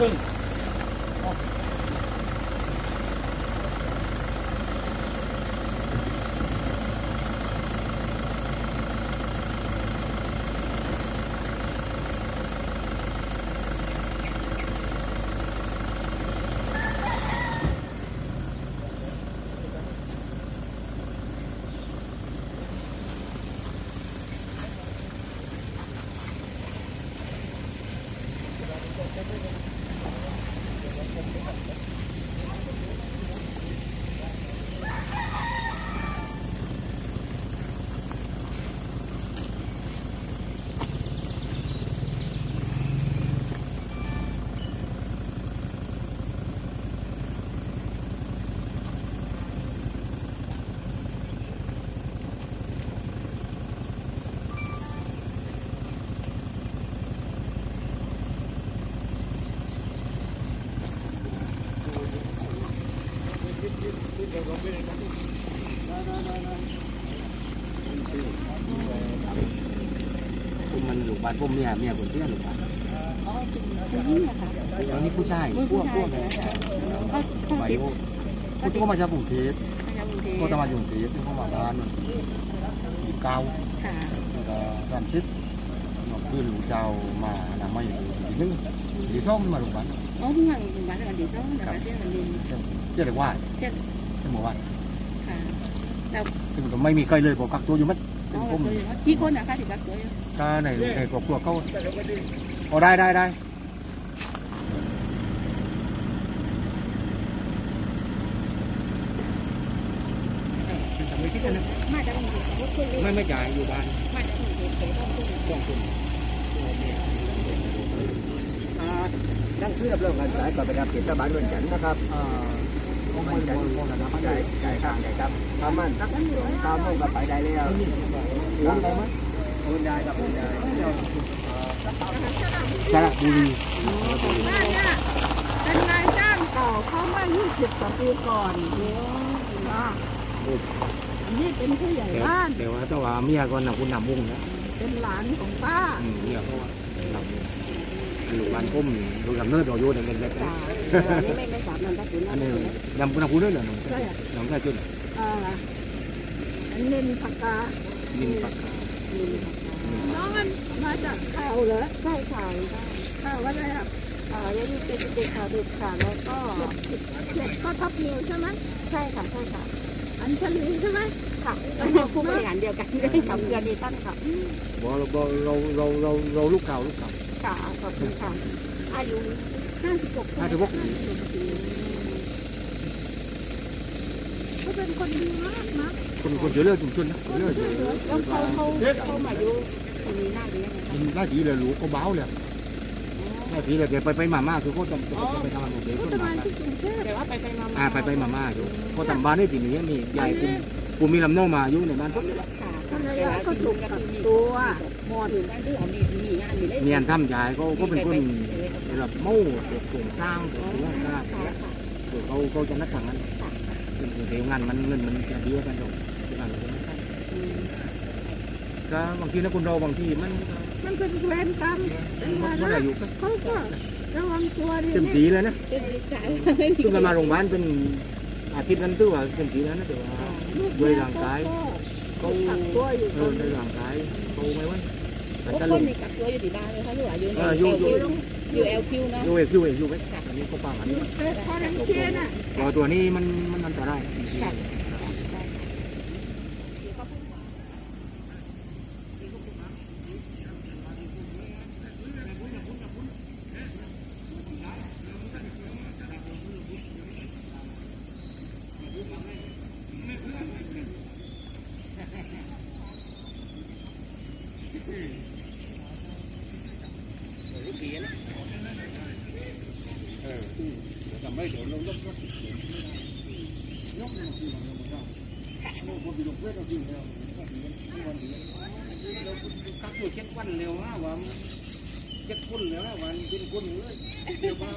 はい。 คุณมันอยู่บ้านพวกเมียเมียคนเพื่อนหรือเปล่าอ๋อผู้หญิงอะค่ะอันนี้ผู้ชายพวกพวกชายเนี่ยไปติดโอ้คุณก็มาจากกรุงเทพมาจากกรุงเทพก็จะมาอยู่กรุงเทพที่เขามาบ้านเก้าแล้วก็สามชิดคือหลูกเจ้ามาหนังมาอยู่ที่นึงดีส้มมาหลงบ้านอ๋อเพิ่งมาถึงบ้านกันดีต้องแต่เที่ยงวันดินเจ๊เรียกว่า เจ็ดเจ๊หมู่บ้านค่ะแล้วซึ่งก็ไม่มีใครเลยผมกักตัวอยู่มัดเป็อ๋นอผมเคยว่ากี่คนนะคะที่กักตัวอยู่ก็ในในครอบครัวเขาโอ้ได้ได้ได้ไม่คิดนะมาจากกรุงเทพก็คุยไม่ไม่จ่ายอยู่บ้านมาจากกรุงเทพเคยต้องคุยสองคนนั่งเครื่องเรื่องการสายก่อนไปดับเทศบาลเมืองจันทร์นะครับอ่าผ มไม่รู้ว่าจะทำอะไรจ่ายจ่ายค่าจ่ายครับประมาณสักเก้าโมงก็ไปได้แล้วโอนได้ไหมโอนได้ครับโอนได้สระบุรีบ้านเนี่ยเป็นนายจ้างเก่าเข้ามา20กว่าปีก่อนเดี๋ยวว่าอันนี้เป็นผู้ใหญ่บ้านแต่ว่าถ้าว่าเมียก็นำคุณนำวงนะเป็นหลานของป้าเมียก็นำวง อยู่บ้านพุ่มดูกับเนื้อตัวโยนเล็กๆจ้านะอันนี้ไม่ไม่สามนันทกุลอันนี้นำคุณนำคุณด้วยเหรอน้องใช่อะน้องแค่จุดอ่าอันนี้ผักกาลินปากกาน้องมันมาจากข่าวเหรอใช่ข่าวข่าวว่าอะไรอะอ่าแล้วนี่เป็นเด็กข่าวเด็กข่าวแล้วก็เจ็ดก็ท็อปนิวใช่ไหมใช่ค่ะใช่ค่ะอัญชลีใช่ไหมค่ะผู้บริหารเดียวกันได้ทำเงินดีท่านค่ะบอกเราเราเราเราเราลูกเก่าลูกเก่า ค่ะ ขอบคุณค่ะ อายุห้าสิบหกห้าสิบหกเขาเป็นคนดีมากนะคนคนเยอะเลือดชุมชนนะเลือดแล้วเขาเขาเขามาอยู่ตรงนี้หน้าเลี้ยงมันน่าดีเลยรู้ก็เบ้าเลยน่าดีเลยเดี๋ยวไปไปมาม่าคือเขาจะจะไปทำอะไรเดี๋ยวก็คนจะมามาที่กรุงเทพแต่ว่าไปไปมาอ่าไปไปมาม่าอยู่เขาทำบ้านได้ทีนี้มียายคุณคุณมีลำโนมาอยู่ในบ้านปุ๊บค่ะก็เลยเขาถูกกักตัวหมด เนียนทำยายเขาก็เป็นคนแบบมู่เกโครงสร้างเก่งกล้าเดี๋ยวเขาเขาจะนัดทางนั้นเป็นเรื่องงานมันเงินมันจะดีกันตรงงานเราจะไม่ได้ก็บางทีนะคุณเราบางทีมันมันเป็นเวรกรรมเป็นมายุก็เขาก็ระวังตัวดีเต็มทีเลยนะเต็มที่ใจซึ่งกันมาโรงพยาบาลเป็นอาทิตย์นั้นตัวเต็มทีแล้วนะแต่ว่าด้วยร่างกายเขากักตัวอยู่ในร่างกายเขาไม่ไหว แต่ทุกจะคลนงในกักตัวอยู่ที่บ้านเลยค่ะหรือว่าอยู่ในเอออยู่อยู่ อยู่เอลคิวเนาะอยู่เอกอยู่เอกอยู่เอกอันนี้เขาปังอันนี้คอรันเทียนอะ ตัวตัวนี้มันมันอันตราย กักตัวเช็ดวันเร็วนะว่าเช็ดคนแล้ววันเป็นคนเลย